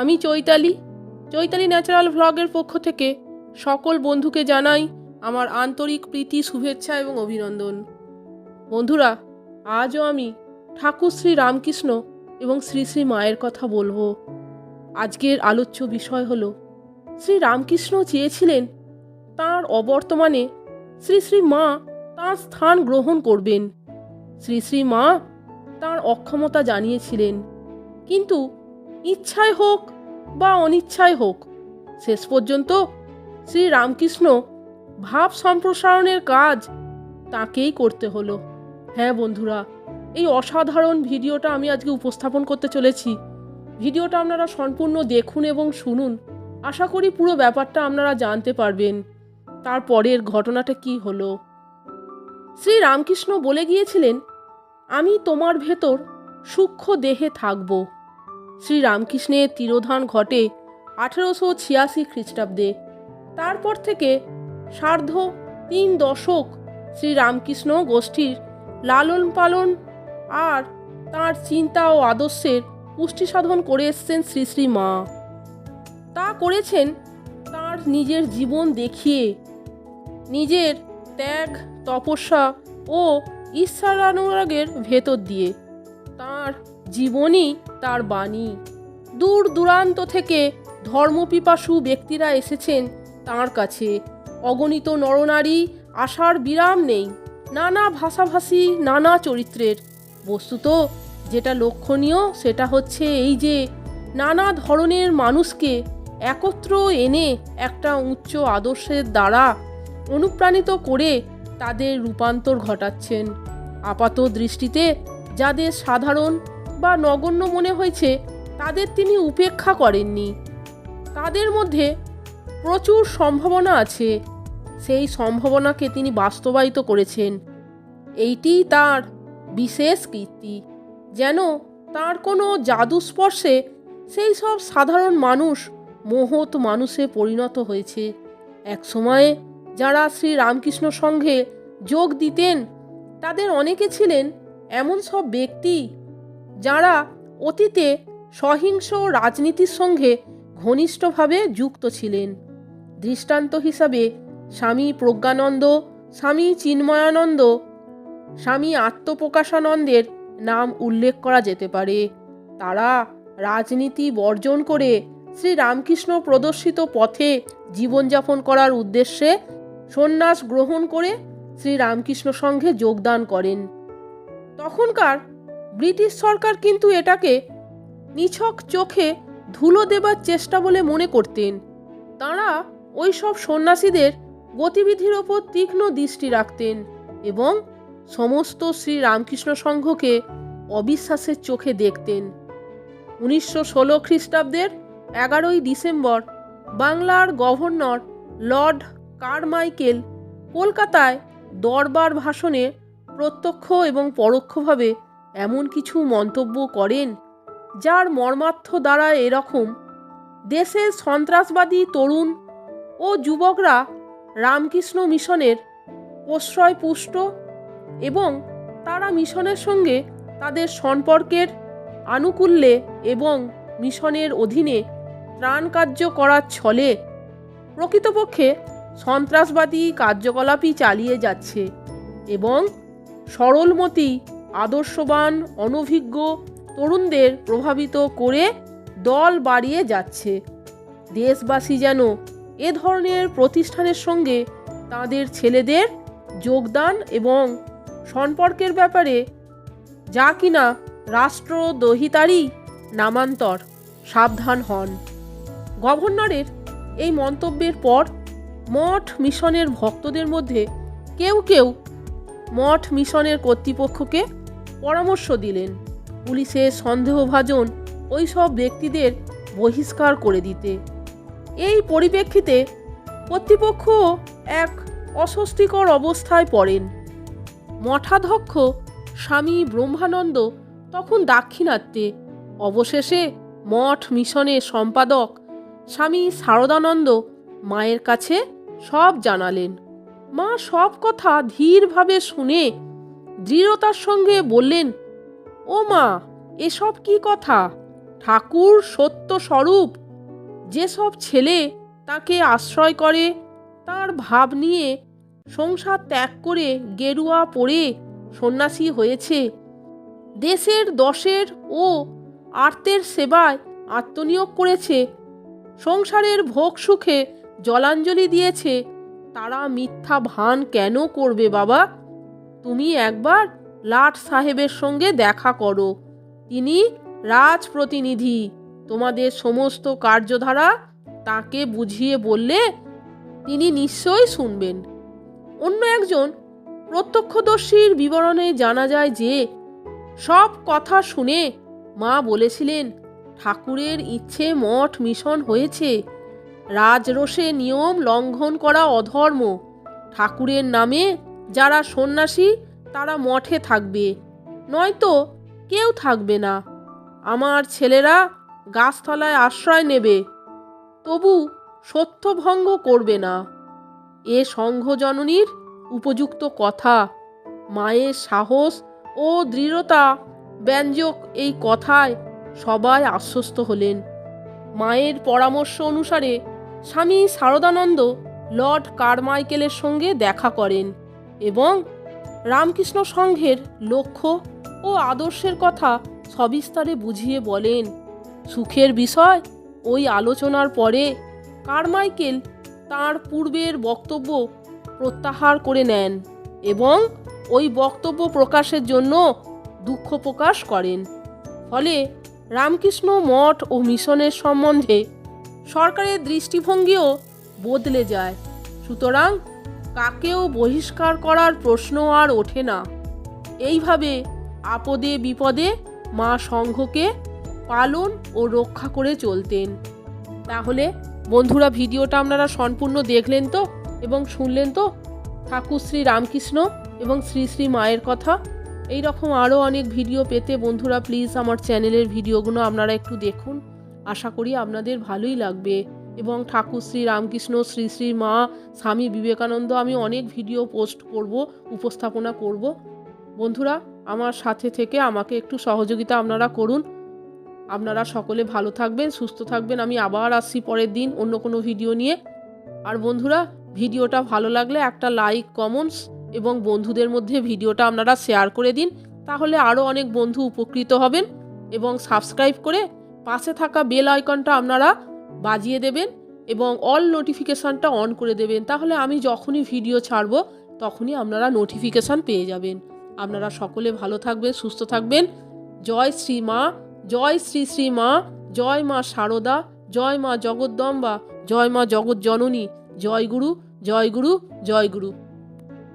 আমি চৈতালি। চৈতালি ন্যাচারাল ভ্লগের পক্ষ থেকে সকল বন্ধুকে জানাই আমার আন্তরিক প্রীতি, শুভেচ্ছা এবং অভিনন্দন। বন্ধুরা, আজও আমি ঠাকুর শ্রী রামকৃষ্ণ এবং শ্রী শ্রী মায়ের কথা বলব। আজকের আলোচ্য বিষয় হল, শ্রী রামকৃষ্ণ চেয়েছিলেন তাঁর অবর্তমানে শ্রী শ্রী মা তাঁর স্থান গ্রহণ করবেন। শ্রী শ্রী মা তাঁর অক্ষমতা জানিয়েছিলেন। কিন্তু ইচ্ছায় হোক বা অনিচ্ছায় হোক, শেষ পর্যন্ত শ্রী রামকৃষ্ণ ভাব সম্প্রসারণের কাজ তাকেই করতে হলো। হ্যাঁ বন্ধুরা, এই অসাধারণ ভিডিওটা আমি আজকে উপস্থাপন করতে চলেছি। ভিডিওটা আপনারা সম্পূর্ণ দেখুন এবং শুনুন। আশা করি পুরো ব্যাপারটা আপনারা জানতে পারবেন। তারপরের ঘটনাটা কি হলো? শ্রী রামকৃষ্ণ বলে গিয়েছিলেন, আমি তোমার ভেতর সূক্ষ্ম দেহে থাকব। শ্রী রামকৃষ্ণের তিরোধান ঘটে আঠেরোশো ছিয়াশি খ্রিস্টাব্দে। তারপর থেকে সার্ধ তিন দশক শ্রীরামকৃষ্ণ গোষ্ঠীর লালন পালন আর তার চিন্তা ও আদর্শের পুষ্টি সাধন করে এসছেন শ্রী শ্রী মা। তা করেছেন তার নিজের জীবন দেখিয়ে। নিজের ত্যাগ, তপস্যা ও ঈশ্বরানুরাগের ভেতর দিয়ে। তার জীবনই তার বাণী। দূর দূরান্ত থেকে ধর্মপিপাসু ব্যক্তিরা এসেছেন তার কাছে। অগণিত নরনারী আসার বিরাম নেই, নানা ভাষাভাষী, নানা চরিত্রের। বস্তুত যেটা লক্ষণীয়, সেটা হচ্ছে এই যে নানা ধরনের মানুষকে একত্র এনে একটা উচ্চ আদর্শের দ্বারা অনুপ্রাণিত করে তাদের রূপান্তর ঘটাচ্ছেন। আপাত দৃষ্টিতে যাদের সাধারণ বা নগণ্য মনে হয়েছে, তাদের তিনি উপেক্ষা করেননি। তাদের মধ্যে প্রচুর সম্ভাবনা আছে। সেই সম্ভাবনাকে তিনি বাস্তবায়িত করেছেন। এইটিই তার বিশেষ কীর্তি, যেন তার কোনো জাদু স্পর্শে সেই সব সাধারণ মানুষ মহৎ মানুষে পরিণত হয়েছে। এক সময়ে যারা শ্রী রামকৃষ্ণ সঙ্গে যোগ দিতেন, তাদের অনেকে ছিলেন এমন সব ব্যক্তি যারা অতীতে সহিংস রাজনীতির সঙ্গে ঘনিষ্ঠভাবে যুক্ত ছিলেন। দৃষ্টান্ত হিসাবে স্বামী প্রজ্ঞানন্দ, স্বামী চিন্ময়ানন্দ, স্বামী আত্মপ্রকাশানন্দের নাম উল্লেখ করা যেতে পারে। তারা রাজনীতি বর্জন করে শ্রী রামকৃষ্ণ প্রদর্শিত পথে জীবনযাপন করার উদ্দেশ্যে সন্ন্যাস গ্রহণ করে শ্রী রামকৃষ্ণ সঙ্গে যোগদান করেন। তখনকার ব্রিটিশ সরকার কিন্তু এটাকে নিছক চোখে ধুলো দেবার চেষ্টা বলে মনে করতেন। তাঁরা ওই সব সন্ন্যাসীদের গতিবিধির ওপর তীক্ষ্ণ দৃষ্টি রাখতেন এবং সমস্ত শ্রী রামকৃষ্ণ সংঘকে অবিশ্বাসের চোখে দেখতেন। উনিশশো ষোলো খ্রিস্টাব্দের এগারোই ডিসেম্বর বাংলার গভর্নর লর্ড কারমাইকেল কলকাতায় দরবার ভাষণে প্রত্যক্ষ এবং পরোক্ষভাবে এমন কিছু মন্তব্য করেন যার মর্মার্থ দ্বারা এরকম। দেশের সন্ত্রাসবাদী তরুণ ও যুবকরা রামকৃষ্ণ মিশনের প্রশ্রয় পুষ্ট এবং তারা মিশনের সঙ্গে তাদের সম্পর্কের আনুকূল্যে এবং মিশনের অধীনে ত্রাণ কার্য করার ছলে প্রকৃতপক্ষে সন্ত্রাসবাদী কার্যকলাপই চালিয়ে যাচ্ছে এবং সরলমতি আদর্শবান, অনভিজ্ঞ তরুণদের প্রভাবিত করে দল বাড়িয়ে যাচ্ছে। দেশবাসী যেন এ ধরনের প্রতিষ্ঠানের সঙ্গে তাদের ছেলেদের যোগদান এবং সম্পর্কের ব্যাপারে যা কিনা রাষ্ট্রদহিতারই নামান্তর, সাবধান হন। গভর্নরের এই মন্তব্যের পর মঠ মিশনের ভক্তদের মধ্যে কেউ কেউ মঠ মিশনের কর্তৃপক্ষকে পরামর্শ দিলেন। পুলিশের সন্দেহভাজন ওই সব ব্যক্তিদের বহিষ্কার করে দিতে। এই পরিপ্রেক্ষিতে কর্তৃপক্ষ এক অস্বস্তিকর অবস্থায় পড়েন। মঠাধ্যক্ষ স্বামী ব্রহ্মানন্দ তখন দাক্ষিণাত্যে, অবশেষে মঠ মিশনের সম্পাদক স্বামী শারদানন্দ মায়ের কাছে সব জানালেন। মা সব কথা ধীরভাবে শুনে দৃঢ়তার সঙ্গে বললেন, ও মা, এসব কি কথা? ঠাকুর সত্য স্বরূপ। যেসব ছেলে তাকে আশ্রয় করে, তার ভাব নিয়ে সংসার ত্যাগ করে গেরুয়া পড়ে সন্ন্যাসী হয়েছে। দেশের দশের ও আর্তের সেবায় আত্মনিয়োগ করেছে। সংসারের ভোগ সুখে জলাঞ্জলি দিয়েছে। তারা মিথ্যা ভান কেন করবে বাবা? তুমি একবার লাট সাহেবের সঙ্গে দেখা করো। তিনি রাজ প্রতিনিধি তোমাদের সমস্ত কার্যধারা তাকে বুঝিয়ে বললে তিনি নিশ্চয়ই শুনবেন। অন্য একজন প্রত্যক্ষদর্শীর বিবরণে জানা যায় যে, সব কথা শুনে মা বলেছিলেন, ঠাকুরের ইচ্ছে মঠ মিশন হয়েছে। রাজরোষে নিয়ম লঙ্ঘন করা অধর্ম। ঠাকুরের নামে যারা সন্ন্যাসী, তারা মঠে থাকবে। নয়তো কেউ থাকবে না। আমার ছেলেরা গাছতলায় আশ্রয় নেবে। তবু সত্যভঙ্গ করবে না। এ সংঘজননীর উপযুক্ত কথা, মায়ের সাহস ও দৃঢ়তা ব্যঞ্জক এই কথায় সবাই আশ্বস্ত হলেন। মায়ের পরামর্শ অনুসারে স্বামী শারদানন্দ লর্ড কারমাইকেলের সঙ্গে দেখা করেন। এবং রামকৃষ্ণ সংঘের লক্ষ্য ও আদর্শের কথা সবিস্তারে বুঝিয়ে বলেন। সুখের বিষয় ওই আলোচনার পরে কারমাইকেল তার পূর্বের বক্তব্য প্রত্যাহার করে নেন এবং ওই বক্তব্য প্রকাশের জন্য দুঃখ প্রকাশ করেন। ফলে রামকৃষ্ণ মঠ ও মিশনের সম্বন্ধে সরকারের দৃষ্টিভঙ্গিও বদলে যায়। সুতরাং কাকেও বহিষ্কার করার প্রশ্ন আর ওঠে না। এইভাবে আপদে বিপদে মা সংঘকে পালন ও রক্ষা করে চলতেন। তাহলে বন্ধুরা, ভিডিওটা আপনারা সম্পূর্ণ দেখলেন তো এবং শুনলেন তো? ঠাকুর শ্রী রামকৃষ্ণ এবং শ্রী শ্রী মায়ের কথা। এই রকম আরও অনেক ভিডিও পেতে বন্ধুরা, প্লিজ আমার চ্যানেলের ভিডিওগুলো আপনারা একটু দেখুন। আশা করি আপনাদের ভালোই লাগবে। এবং ঠাকুর শ্রী রামকৃষ্ণ, শ্রী শ্রী মা, স্বামী বিবেকানন্দ আমি অনেক ভিডিও পোস্ট করব, উপস্থাপনা করব। বন্ধুরা, আমার সাথে থেকে আমাকে একটু সহযোগিতা আপনারা করুন। আপনারা সকলে ভালো থাকবেন, সুস্থ থাকবেন। আমি আবার আসছি পরের দিন অন্য কোনো ভিডিও নিয়ে। আর বন্ধুরা, ভিডিওটা ভালো লাগলে একটা লাইক, কমেন্টস এবং বন্ধুদের মধ্যে ভিডিওটা আপনারা শেয়ার করে দিন। তাহলে আরও অনেক বন্ধু উপকৃত হবেন এবং সাবস্ক্রাইব করে পাশে থাকা বেল আইকনটা আপনারা বাজিয়ে দেবেন এবং অল নোটিফিকেশানটা অন করে দেবেন। তাহলে আমি যখনই ভিডিও ছাড়বো, তখনই আপনারা নোটিফিকেশান পেয়ে যাবেন। আপনারা সকলে ভালো থাকবেন, সুস্থ থাকবেন। জয় শ্রী মা, জয় শ্রী শ্রী মা, জয় মা সারদা, জয় মা জগদ্দম্বা, জয় মা জগৎ জননী জয় গুরু জয় গুরু জয় গুরু।